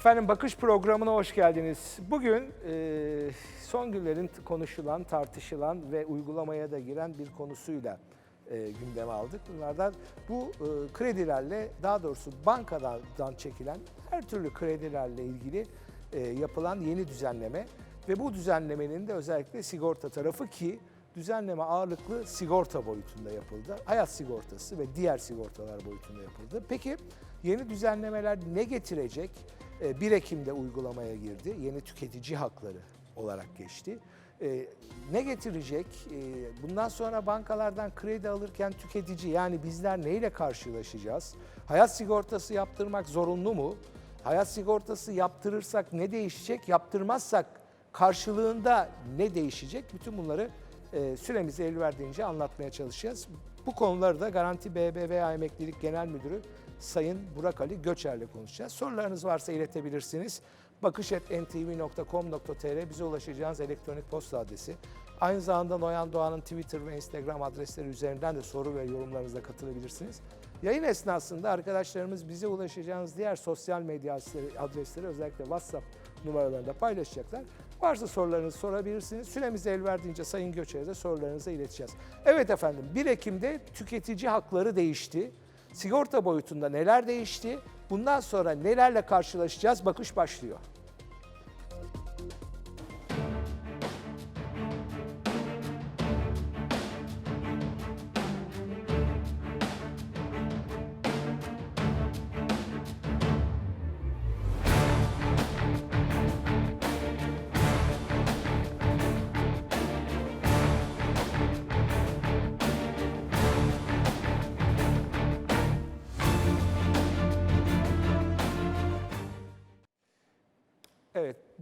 Efendim Bakış programına hoş geldiniz. Bugün e, son günlerin konuşulan, tartışılan ve uygulamaya da giren bir konusuyla e, gündeme aldık. Bunlardan bu e, kredilerle, daha doğrusu bankadan çekilen her türlü kredilerle ilgili e, yapılan yeni düzenleme ve bu düzenlemenin de özellikle sigorta tarafı ki düzenleme ağırlıklı sigorta boyutunda yapıldı. Hayat sigortası ve diğer sigortalar boyutunda yapıldı. Peki yeni düzenlemeler ne getirecek? E, 1 Ekim'de uygulamaya girdi. Yeni tüketici hakları olarak geçti. E, Ne getirecek? E, Bundan sonra bankalardan kredi alırken tüketici yani bizler neyle karşılaşacağız? Hayat sigortası yaptırmak zorunlu mu? Hayat sigortası yaptırırsak ne değişecek? Yaptırmazsak karşılığında ne değişecek? Bütün bunları e, süremiz el verdiğince anlatmaya çalışacağız. Bu konuları da Garanti BBVA Emeklilik Genel Müdürü Sayın Burak Ali Göçer'le konuşacağız. Sorularınız varsa iletebilirsiniz. bakış.ntv.com.tr bize ulaşacağınız elektronik posta adresi. Aynı zamanda Noyan Doğan'ın Twitter ve Instagram adresleri üzerinden de soru ve yorumlarınızla katılabilirsiniz. Yayın esnasında arkadaşlarımız bize ulaşacağınız diğer sosyal medya adresleri özellikle WhatsApp numaralarında paylaşacaklar. Varsa sorularınızı sorabilirsiniz. Süremiz el verdiğince Sayın Göçer'e de sorularınızı ileteceğiz. Evet efendim 1 Ekim'de tüketici hakları değişti. Sigorta boyutunda neler değişti? Bundan sonra nelerle karşılaşacağız? Bakış başlıyor.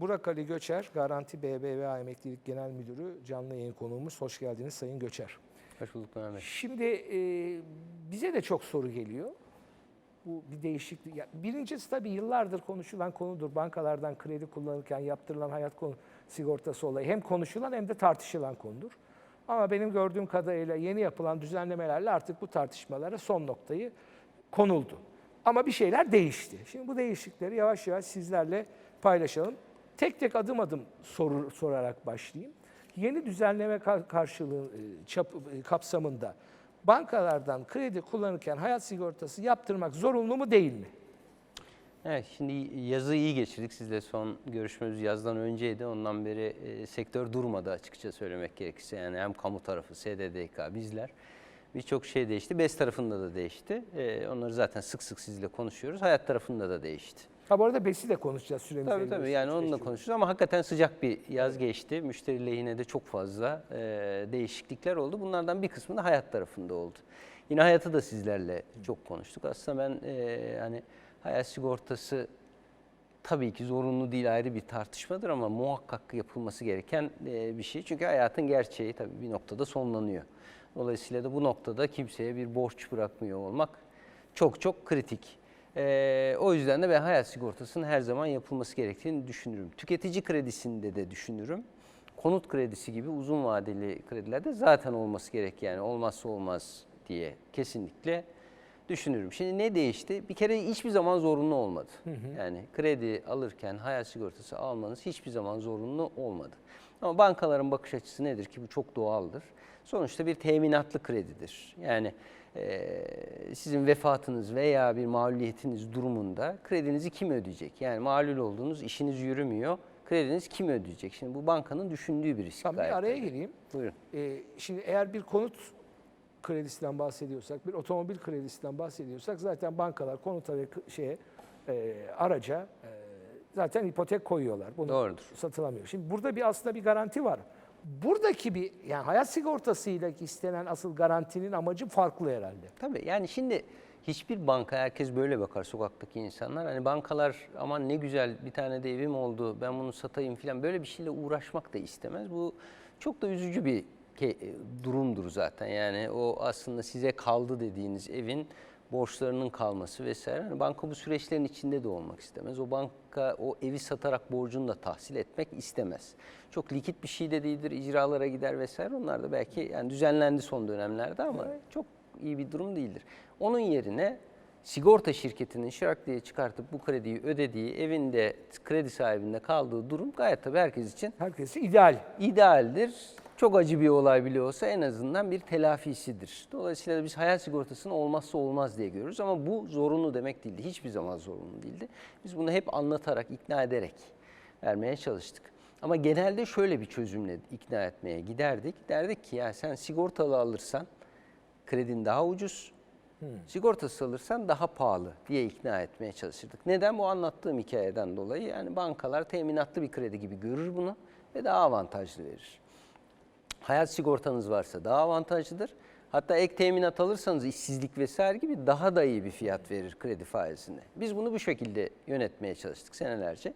Burak Ali Göçer, Garanti BBVA Emeklilik Genel Müdürü, canlı yayın konuğumuz. Hoş geldiniz Sayın Göçer. Hoş bulduk Mehmet. Şimdi e, bize de çok soru geliyor. Bu bir değişiklik. Ya, birincisi tabii yıllardır konuşulan konudur. Bankalardan kredi kullanırken yaptırılan hayat konu, sigortası olayı hem konuşulan hem de tartışılan konudur. Ama benim gördüğüm kadarıyla yeni yapılan düzenlemelerle artık bu tartışmalara son noktayı konuldu. Ama bir şeyler değişti. Şimdi bu değişiklikleri yavaş yavaş sizlerle paylaşalım. Tek tek adım adım soru, sorarak başlayayım. Yeni düzenleme ka- karşılığı e, çap, e, kapsamında bankalardan kredi kullanırken hayat sigortası yaptırmak zorunlu mu değil mi? Evet, şimdi yazı iyi geçirdik. Sizle son görüşmemiz yazdan önceydi. Ondan beri e, sektör durmadı açıkça söylemek gerekirse. Yani hem kamu tarafı, SDDK, bizler. Birçok şey değişti. BES tarafında da değişti. E, onları zaten sık sık sizle konuşuyoruz. Hayat tarafında da değişti. Ha bu arada BES'i de konuşacağız süremiz Tabii tabii yani onunla geçiyor. konuşuyoruz ama hakikaten sıcak bir yaz geçti. Müşteri lehine de çok fazla e, değişiklikler oldu. Bunlardan bir kısmı da hayat tarafında oldu. Yine hayatı da sizlerle çok konuştuk. Aslında ben e, hani hayat sigortası tabii ki zorunlu değil ayrı bir tartışmadır ama muhakkak yapılması gereken e, bir şey. Çünkü hayatın gerçeği tabii bir noktada sonlanıyor. Dolayısıyla da bu noktada kimseye bir borç bırakmıyor olmak çok çok kritik. E, o yüzden de ben hayat sigortasının her zaman yapılması gerektiğini düşünürüm. Tüketici kredisinde de düşünürüm. Konut kredisi gibi uzun vadeli kredilerde zaten olması gerek yani olmazsa olmaz diye kesinlikle düşünürüm. Şimdi ne değişti? Bir kere hiçbir zaman zorunlu olmadı. Yani kredi alırken hayat sigortası almanız hiçbir zaman zorunlu olmadı. Ama bankaların bakış açısı nedir ki bu çok doğaldır. Sonuçta bir teminatlı kredidir. Yani sizin vefatınız veya bir mağluliyetiniz durumunda kredinizi kim ödeyecek? Yani malul olduğunuz işiniz yürümüyor. Krediniz kim ödeyecek? Şimdi bu bankanın düşündüğü bir risk. Tamam bir araya gireyim. Buyurun. Ee, şimdi eğer bir konut kredisinden bahsediyorsak, bir otomobil kredisinden bahsediyorsak zaten bankalar konuta ve şeye e, araca e, zaten ipotek koyuyorlar. Bunu Doğrudur. satılamıyor. Şimdi burada bir aslında bir garanti var. Buradaki bir yani hayat sigortasıyla istenen asıl garantinin amacı farklı herhalde. Tabii yani şimdi hiçbir banka herkes böyle bakar sokaktaki insanlar. Hani bankalar aman ne güzel bir tane de evim oldu ben bunu satayım falan böyle bir şeyle uğraşmak da istemez. Bu çok da üzücü bir ke- durumdur zaten. Yani o aslında size kaldı dediğiniz evin borçlarının kalması vesaire. Hani banka bu süreçlerin içinde de olmak istemez. O banka o evi satarak borcunu da tahsil etmek istemez. Çok likit bir şey de değildir, icralara gider vesaire. Onlar da belki yani düzenlendi son dönemlerde ama çok iyi bir durum değildir. Onun yerine sigorta şirketinin şırak diye çıkartıp bu krediyi ödediği, evinde kredi sahibinde kaldığı durum gayet tabii herkes için Herkesi ideal. idealdir. Çok acı bir olay bile olsa en azından bir telafisidir. Dolayısıyla biz hayat sigortasını olmazsa olmaz diye görürüz ama bu zorunlu demek değildi. Hiçbir zaman zorunlu değildi. Biz bunu hep anlatarak, ikna ederek vermeye çalıştık. Ama genelde şöyle bir çözümle ikna etmeye giderdik. Derdik ki ya sen sigortalı alırsan kredin daha ucuz, sigortasız alırsan daha pahalı diye ikna etmeye çalışırdık. Neden? Bu anlattığım hikayeden dolayı yani bankalar teminatlı bir kredi gibi görür bunu ve daha avantajlı verir. Hayat sigortanız varsa daha avantajlıdır. Hatta ek teminat alırsanız işsizlik vesaire gibi daha da iyi bir fiyat verir kredi faizine. Biz bunu bu şekilde yönetmeye çalıştık senelerce.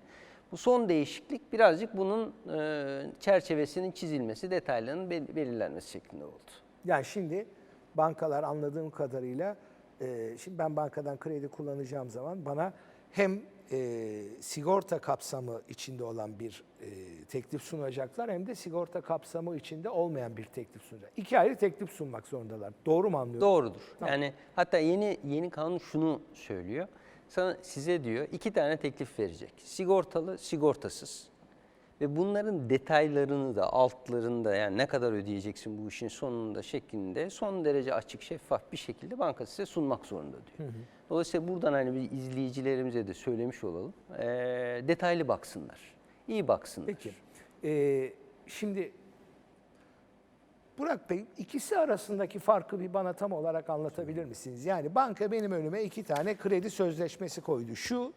Bu son değişiklik birazcık bunun e, çerçevesinin çizilmesi, detaylarının bel- belirlenmesi şeklinde oldu. Yani şimdi bankalar anladığım kadarıyla e, şimdi ben bankadan kredi kullanacağım zaman bana hem e, sigorta kapsamı içinde olan bir e, teklif sunacaklar hem de sigorta kapsamı içinde olmayan bir teklif sunacak. İki ayrı teklif sunmak zorundalar. Doğru mu anlıyorum? Doğrudur. Yani hatta yeni yeni kanun şunu söylüyor. Sana size diyor iki tane teklif verecek. Sigortalı, sigortasız. Ve bunların detaylarını da altlarında yani ne kadar ödeyeceksin bu işin sonunda şeklinde son derece açık şeffaf bir şekilde banka size sunmak zorunda diyor. Dolayısıyla buradan hani bir izleyicilerimize de söylemiş olalım. Ee, detaylı baksınlar. iyi baksınlar. Peki. Ee, şimdi Burak Bey ikisi arasındaki farkı bir bana tam olarak anlatabilir misiniz? Yani banka benim önüme iki tane kredi sözleşmesi koydu. Şu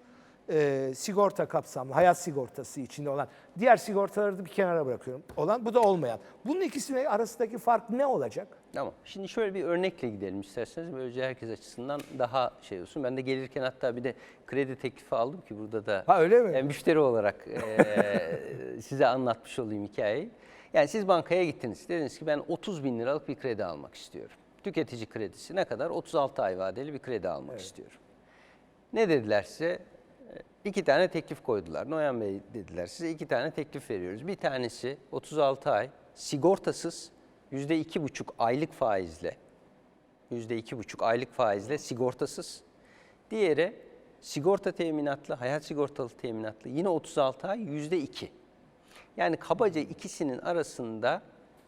e, sigorta kapsamlı, hayat sigortası içinde olan, diğer sigortaları da bir kenara bırakıyorum. Olan, bu da olmayan. Bunun ikisinin arasındaki fark ne olacak? Tamam. Şimdi şöyle bir örnekle gidelim isterseniz. Böylece herkes açısından daha şey olsun. Ben de gelirken hatta bir de kredi teklifi aldım ki burada da Ha, öyle mi? e, müşteri olarak e, size anlatmış olayım hikayeyi. Yani siz bankaya gittiniz. Dediniz ki ben 30 bin liralık bir kredi almak istiyorum. Tüketici kredisi ne kadar? 36 ay vadeli bir kredi almak istiyorum. Ne dediler size? İki tane teklif koydular. Noyan Bey dediler size iki tane teklif veriyoruz. Bir tanesi 36 ay sigortasız yüzde iki buçuk aylık faizle yüzde iki buçuk aylık faizle sigortasız. Diğeri sigorta teminatlı, hayat sigortalı teminatlı yine 36 ay yüzde iki. Yani kabaca ikisinin arasında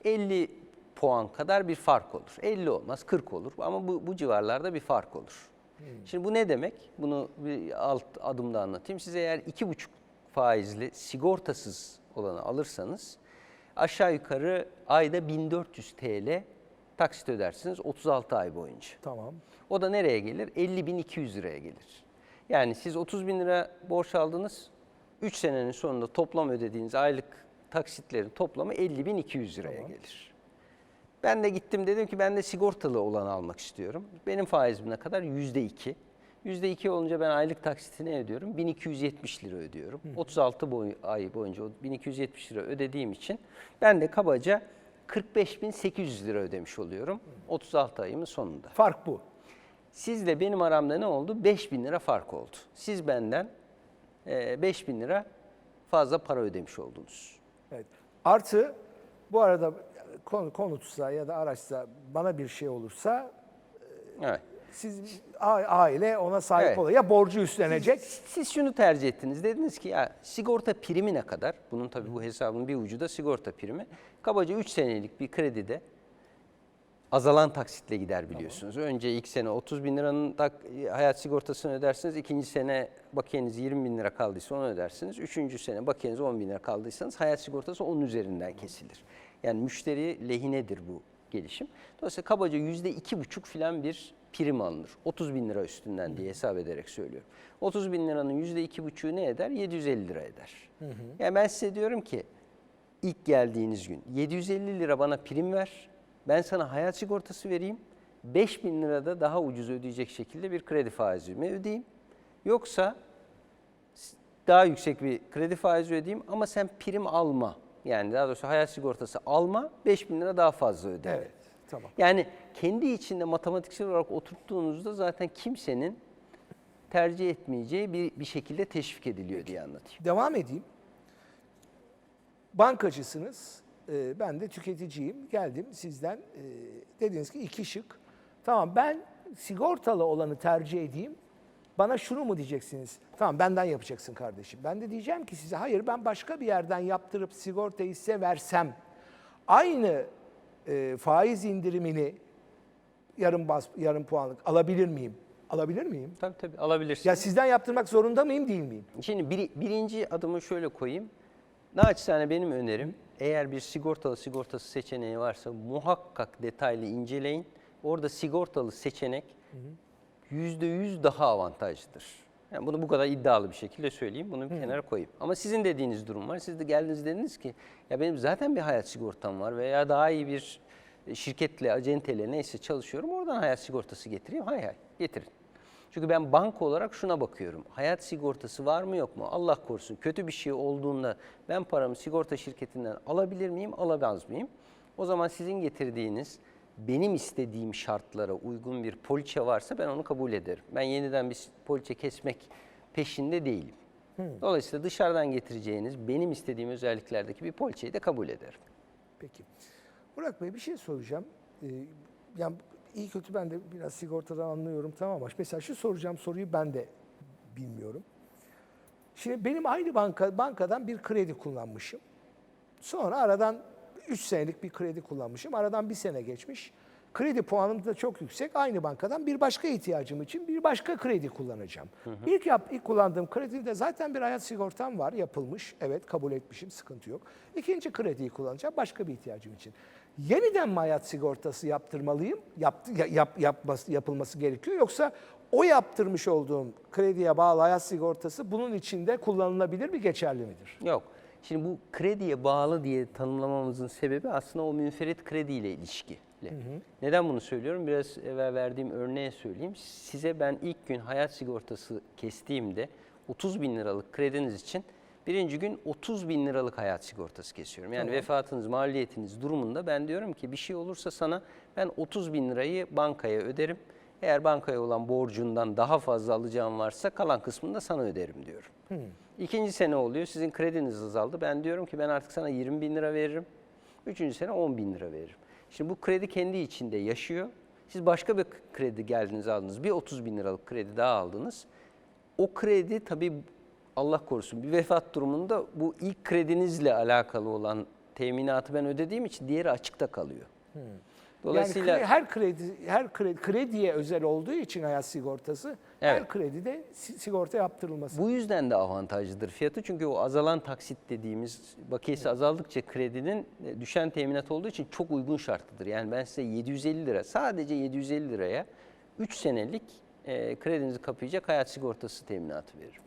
50 puan kadar bir fark olur. 50 olmaz 40 olur ama bu, bu civarlarda bir fark olur. Şimdi bu ne demek? Bunu bir alt adımda anlatayım. Size eğer 2,5 faizli sigortasız olanı alırsanız aşağı yukarı ayda 1400 TL taksit ödersiniz 36 ay boyunca. Tamam. O da nereye gelir? 50.200 liraya gelir. Yani siz 30 bin lira borç aldınız, 3 senenin sonunda toplam ödediğiniz aylık taksitlerin toplamı 50.200 liraya gelir. Ben de gittim dedim ki ben de sigortalı olanı almak istiyorum. Benim faizim ne kadar? Yüzde iki. Yüzde iki olunca ben aylık taksitini ödüyorum. 1270 lira ödüyorum. 36 boy, ay boyunca o 1270 lira ödediğim için ben de kabaca 45.800 lira ödemiş oluyorum 36 ayımın sonunda. Fark bu. Sizle benim aramda ne oldu? 5000 lira fark oldu. Siz benden e, 5000 lira fazla para ödemiş oldunuz. Evet. Artı bu arada konutsa ya da araçsa bana bir şey olursa Evet. siz aile ona sahip Evet. oluyor. Ya borcu üstlenecek. Siz şunu tercih ettiniz. Dediniz ki ya sigorta primi ne kadar? Bunun tabii bu hesabın bir ucu da sigorta primi. Kabaca 3 senelik bir kredide azalan taksitle gider biliyorsunuz. Önce ilk sene 30 bin liranın hayat sigortasını ödersiniz. ikinci sene bakiyeniz 20 bin lira kaldıysa onu ödersiniz. Üçüncü sene bakiyeniz 10 bin lira kaldıysanız hayat sigortası onun üzerinden kesilir. Yani müşteri lehinedir bu gelişim. Dolayısıyla kabaca yüzde iki buçuk filan bir prim alınır. 30 bin lira üstünden diye hesap ederek söylüyorum. 30 bin liranın yüzde iki buçuğu ne eder? 750 lira eder. Yani ben size diyorum ki ilk geldiğiniz gün 750 lira bana prim ver. Ben sana hayat sigortası vereyim. 5000 lirada daha ucuz ödeyecek şekilde bir kredi faizimi ödeyeyim. Yoksa daha yüksek bir kredi faizi ödeyeyim ama sen prim alma. Yani daha doğrusu hayat sigortası alma, 5000 lira daha fazla öde. Evet. Tamam. Yani kendi içinde matematiksel olarak oturttuğunuzda zaten kimsenin tercih etmeyeceği bir, bir şekilde teşvik ediliyor diye anlatayım. Devam edeyim. Bankacısınız. Ee, ben de tüketiciyim. Geldim sizden. e, dediniz ki iki şık. Tamam ben sigortalı olanı tercih edeyim. Bana şunu mu diyeceksiniz? Tamam benden yapacaksın kardeşim. Ben de diyeceğim ki size hayır ben başka bir yerden yaptırıp sigortayı size versem aynı e, faiz indirimini yarım bas, yarım puanlık alabilir miyim? Alabilir miyim? Tabii tabii alabilirsin. Ya sizden yaptırmak zorunda mıyım değil miyim? Şimdi bir, birinci adımı şöyle koyayım. Naçizane benim önerim eğer bir sigortalı sigortası seçeneği varsa muhakkak detaylı inceleyin. Orada sigortalı seçenek hı hı %100 daha avantajlıdır. Yani bunu bu kadar iddialı bir şekilde söyleyeyim, bunu bir Hı. kenara koyayım. Ama sizin dediğiniz durum var. Siz de geldiniz dediniz ki ya benim zaten bir hayat sigortam var veya daha iyi bir e, şirketle, acenteyle neyse çalışıyorum. Oradan hayat sigortası getireyim. Hay hay getirin. Çünkü ben banka olarak şuna bakıyorum. Hayat sigortası var mı yok mu? Allah korusun kötü bir şey olduğunda ben paramı sigorta şirketinden alabilir miyim, alamaz mıyım? O zaman sizin getirdiğiniz benim istediğim şartlara uygun bir poliçe varsa ben onu kabul ederim. Ben yeniden bir poliçe kesmek peşinde değilim. Dolayısıyla dışarıdan getireceğiniz benim istediğim özelliklerdeki bir poliçeyi de kabul ederim. Peki. Burak Bey bir şey soracağım. Ee, yani iyi kötü ben de biraz sigortadan anlıyorum tamam ama mesela şu soracağım soruyu ben de bilmiyorum. Şimdi benim aynı banka bankadan bir kredi kullanmışım. Sonra aradan 3 senelik bir kredi kullanmışım. Aradan bir sene geçmiş. Kredi puanım da çok yüksek. Aynı bankadan bir başka ihtiyacım için bir başka kredi kullanacağım. İlk yap, ilk kullandığım kredide zaten bir hayat sigortam var, yapılmış. Evet, kabul etmişim, sıkıntı yok. İkinci krediyi kullanacağım başka bir ihtiyacım için. Yeniden mi hayat sigortası yaptırmalıyım? Yaptı, ya- yap, yapması, yapılması gerekiyor yoksa o yaptırmış olduğum krediye bağlı hayat sigortası bunun içinde kullanılabilir mi, geçerli midir? Yok. Şimdi bu krediye bağlı diye tanımlamamızın sebebi aslında o münferit krediyle ilişkili. Neden bunu söylüyorum? Biraz evvel verdiğim örneğe söyleyeyim. Size ben ilk gün hayat sigortası kestiğimde 30 bin liralık krediniz için birinci gün 30 bin liralık hayat sigortası kesiyorum. Yani vefatınız, maliyetiniz durumunda ben diyorum ki bir şey olursa sana ben 30 bin lirayı bankaya öderim. Eğer bankaya olan borcundan daha fazla alacağım varsa kalan kısmını da sana öderim diyorum. İkinci sene oluyor, sizin krediniz azaldı. Ben diyorum ki ben artık sana 20 bin lira veririm. Üçüncü sene 10 bin lira veririm. Şimdi bu kredi kendi içinde yaşıyor. Siz başka bir kredi geldiniz aldınız. Bir 30 bin liralık kredi daha aldınız. O kredi tabii Allah korusun bir vefat durumunda bu ilk kredinizle alakalı olan teminatı ben ödediğim için diğeri açıkta kalıyor. Dolayısıyla yani her kredi her kredi krediye özel olduğu için hayat sigortası her Evet. kredide si- sigorta yaptırılması. Bu yüzden de avantajlıdır fiyatı. Çünkü o azalan taksit dediğimiz bakiyesi azaldıkça kredinin e, düşen teminat olduğu için çok uygun şartlıdır. Yani ben size 750 lira, sadece 750 liraya 3 senelik e, kredinizi kapayacak hayat sigortası teminatı veririm.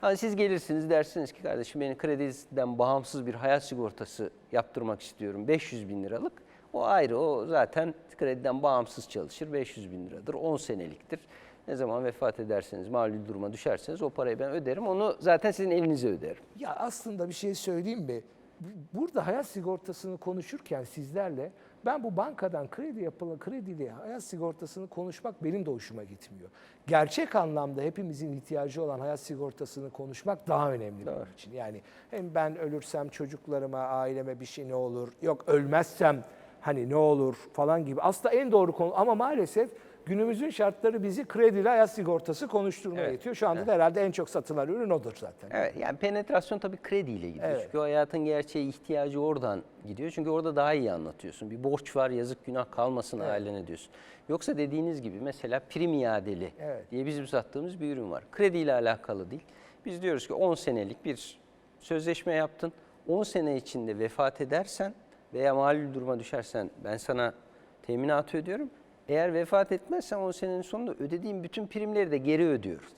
Hani siz gelirsiniz dersiniz ki kardeşim benim krediden bağımsız bir hayat sigortası yaptırmak istiyorum 500 bin liralık. O ayrı o zaten krediden bağımsız çalışır 500 bin liradır 10 seneliktir. Ne zaman vefat ederseniz, mali duruma düşerseniz o parayı ben öderim. Onu zaten sizin evinize öderim. Ya aslında bir şey söyleyeyim mi? Bu- Burada hayat sigortasını konuşurken sizlerle ben bu bankadan kredi yapılan krediyle hayat sigortasını konuşmak benim de hoşuma gitmiyor. Gerçek anlamda hepimizin ihtiyacı olan hayat sigortasını konuşmak daha önemli benim için. Yani hem ben ölürsem çocuklarıma, aileme bir şey ne olur? Yok ölmezsem hani ne olur falan gibi. Aslında en doğru konu ama maalesef günümüzün şartları bizi krediyle hayat sigortası konuşturmaya Evet, itiyor. Şu anda da herhalde en çok satılan ürün odur zaten. Evet yani penetrasyon tabii krediyle gidiyor. Evet. Çünkü hayatın gerçeği ihtiyacı oradan gidiyor. Çünkü orada daha iyi anlatıyorsun. Bir borç var yazık günah kalmasın ailene diyorsun. Yoksa dediğiniz gibi mesela prim iadeli Evet. diye bizim sattığımız bir ürün var. Krediyle alakalı değil. Biz diyoruz ki 10 senelik bir sözleşme yaptın. 10 sene içinde vefat edersen veya mali duruma düşersen ben sana teminatı ödüyorum. Eğer vefat etmezsen 10 senenin sonunda ödediğim bütün primleri de geri ödüyoruz.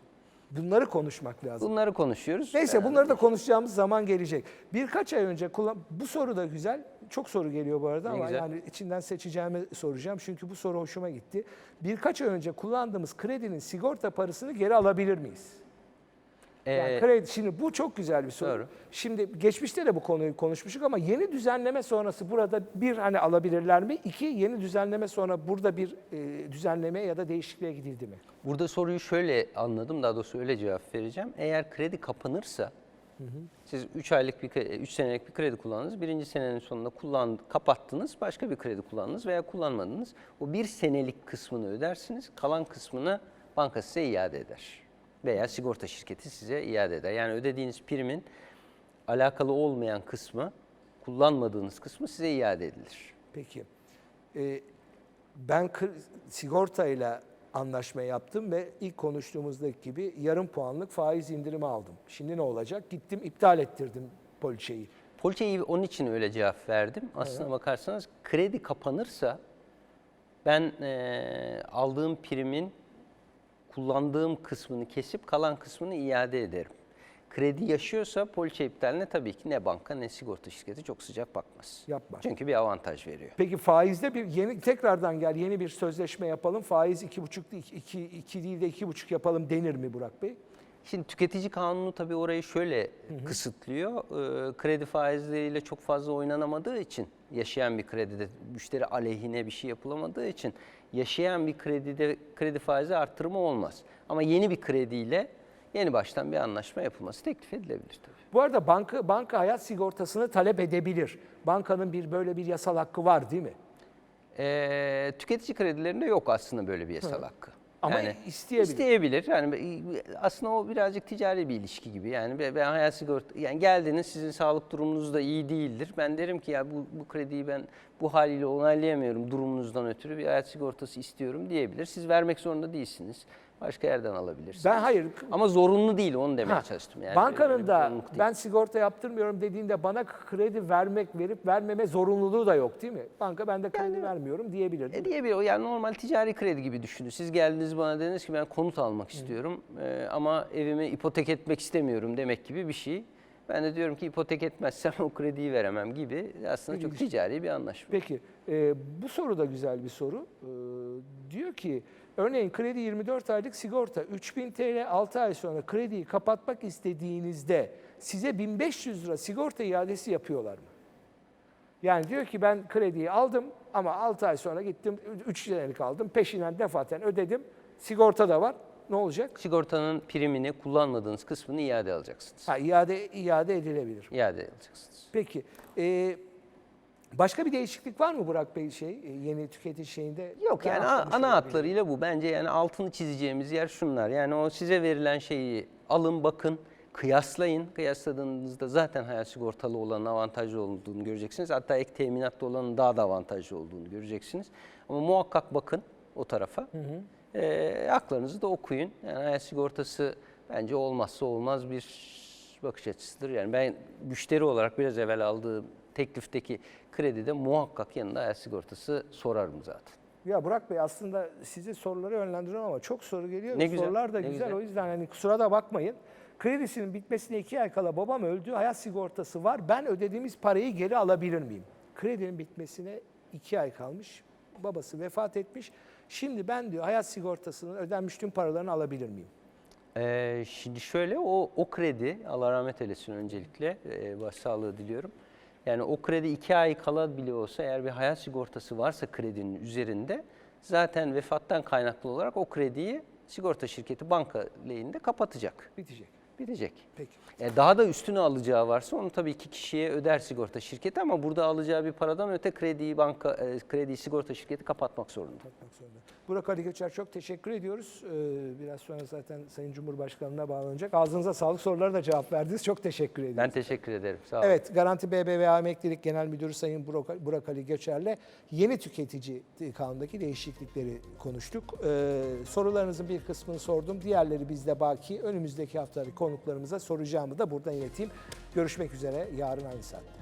Bunları konuşmak lazım. Bunları konuşuyoruz. Neyse bunları da konuşacağımız zaman gelecek. Birkaç ay önce kullan bu soru da güzel. Çok soru geliyor bu arada Ne ama güzel. yani içinden seçeceğimi soracağım. Çünkü bu soru hoşuma gitti. Birkaç ay önce kullandığımız kredinin sigorta parasını geri alabilir miyiz? Yani Ee, kredi şimdi bu çok güzel bir soru. Doğru. Şimdi geçmişte de bu konuyu konuşmuştuk ama yeni düzenleme sonrası burada bir hani alabilirler mi? İki yeni düzenleme sonra burada bir e, düzenleme ya da değişikliğe gidildi mi? Burada soruyu şöyle anladım, daha doğrusu öyle cevap vereceğim. Eğer kredi kapanırsa Siz 3 aylık bir 3 senelik bir kredi kullandınız. Birinci senenin sonunda kullan, kapattınız. Başka bir kredi kullandınız veya kullanmadınız. O bir senelik kısmını ödersiniz. Kalan kısmını banka size iade eder. Veya sigorta şirketi size iade eder. Yani ödediğiniz primin alakalı olmayan kısmı, kullanmadığınız kısmı size iade edilir. Peki. Ee, ben sigortayla anlaşma yaptım ve ilk konuştuğumuzdaki gibi yarım puanlık faiz indirimi aldım. Şimdi ne olacak? Gittim iptal ettirdim poliçeyi. Poliçeyi onun için öyle cevap verdim. Aslına bakarsanız kredi kapanırsa ben eee, aldığım primin kullandığım kısmını kesip kalan kısmını iade ederim. Kredi yaşıyorsa poliçe iptaline tabii ki ne banka ne sigorta şirketi çok sıcak bakmaz. Yapmaz. Çünkü bir avantaj veriyor. Peki faizde bir yeni tekrardan gel yeni bir sözleşme yapalım. Faiz iki buçuk iki, iki, iki değil de iki buçuk yapalım denir mi Burak Bey? Şimdi tüketici kanunu tabii orayı şöyle kısıtlıyor. Ee, kredi faizleriyle çok fazla oynanamadığı için yaşayan bir kredide müşteri aleyhine bir şey yapılamadığı için yaşayan bir kredide kredi faizi arttırımı olmaz. Ama yeni bir krediyle yeni baştan bir anlaşma yapılması teklif edilebilir tabii. Bu arada banka banka hayat sigortasını talep edebilir. Bankanın bir böyle bir yasal hakkı var değil mi? Ee, tüketici kredilerinde yok aslında böyle bir yasal hakkı. Ama isteyebilir. İsteyebilir. Yani aslında o birazcık ticari bir ilişki gibi. Yani ben- hayat sigorta yani geldiniz sizin sağlık durumunuz da iyi değildir. Ben derim ki ya bu, bu krediyi ben bu haliyle onaylayamıyorum durumunuzdan ötürü bir hayat sigortası istiyorum diyebilir. Siz vermek zorunda değilsiniz. Başka yerden alabilirsiniz. Ben hayır. Ama zorunlu değil onu demeye Ha, çalıştım. Yani bankanın da ben sigorta yaptırmıyorum dediğinde bana kredi vermek verip vermeme zorunluluğu da yok değil mi? Banka ben de kredi vermiyorum diyebilir. E diyebilir. Yani normal ticari kredi gibi düşünün. Siz geldiniz bana dediniz ki ben konut almak istiyorum e, ama evimi ipotek etmek istemiyorum demek gibi bir şey. Ben de diyorum ki ipotek etmezsem o krediyi veremem gibi aslında çok ticari bir anlaşma. Peki e, bu soru da güzel bir soru. E, diyor ki örneğin kredi 24 aylık sigorta 3000 TL 6 ay sonra krediyi kapatmak istediğinizde size 1500 lira sigorta iadesi yapıyorlar mı? Yani diyor ki ben krediyi aldım ama 6 ay sonra gittim 3 senelik aldım peşinden defaten ödedim sigorta da var ne olacak? Sigortanın primini kullanmadığınız kısmını iade alacaksınız. Ha, iade, iade edilebilir. İade alacaksınız. Peki. e, başka bir değişiklik var mı Burak Bey şey e, yeni tüketici şeyinde? Yok yani ana hatlarıyla bu. Bence yani altını çizeceğimiz yer şunlar. Yani o size verilen şeyi alın bakın, kıyaslayın. Kıyasladığınızda zaten hayat sigortalı olanın avantajlı olduğunu göreceksiniz. Hatta ek teminatlı olanın daha da avantajlı olduğunu göreceksiniz. Ama muhakkak bakın o tarafa. Ee, haklarınızı da okuyun. Yani hayat sigortası bence olmazsa olmaz bir bakış açısıdır. Yani ben müşteri olarak biraz evvel aldığım teklifteki kredide muhakkak yanında hayat sigortası sorarım zaten. Ya Burak Bey aslında size soruları yönlendiriyorum ama çok soru geliyor. Ne güzel, Sorular da ne güzel. güzel. O yüzden hani kusura da bakmayın. Kredisinin bitmesine iki ay kala babam öldü. Hayat sigortası var. Ben ödediğimiz parayı geri alabilir miyim? Kredinin bitmesine iki ay kalmış. Babası vefat etmiş. Şimdi ben diyor hayat sigortasının ödenmiş tüm paralarını alabilir miyim? Ee, şimdi şöyle o, o kredi Allah rahmet eylesin öncelikle e, başsağlığı diliyorum. Yani o kredi iki ay kala bile olsa eğer bir hayat sigortası varsa kredinin üzerinde zaten vefattan kaynaklı olarak o krediyi sigorta şirketi banka lehinde kapatacak. Bitecek. Bitecek. Peki. E, daha da üstüne alacağı varsa onu tabii ki kişiye öder sigorta şirketi ama burada alacağı bir paradan öte krediyi banka e, krediyi sigorta şirketi kapatmak zorunda. Kapatmak zorunda. Burak Ali Göçer çok teşekkür ediyoruz. Ee, biraz sonra zaten Sayın Cumhurbaşkanı'na bağlanacak. Ağzınıza sağlık sorulara da cevap verdiniz. Çok teşekkür ediyorum. Ben teşekkür ederim. Sağ olun. Evet, Garanti BBVA Emeklilik Genel Müdürü Sayın Burak, Burak Ali Göçer'le yeni tüketici kanundaki değişiklikleri konuştuk. Ee, sorularınızın bir kısmını sordum. Diğerleri bizde baki. Önümüzdeki haftalık konuklarımıza soracağımı da buradan ileteyim. Görüşmek üzere yarın aynı saatte.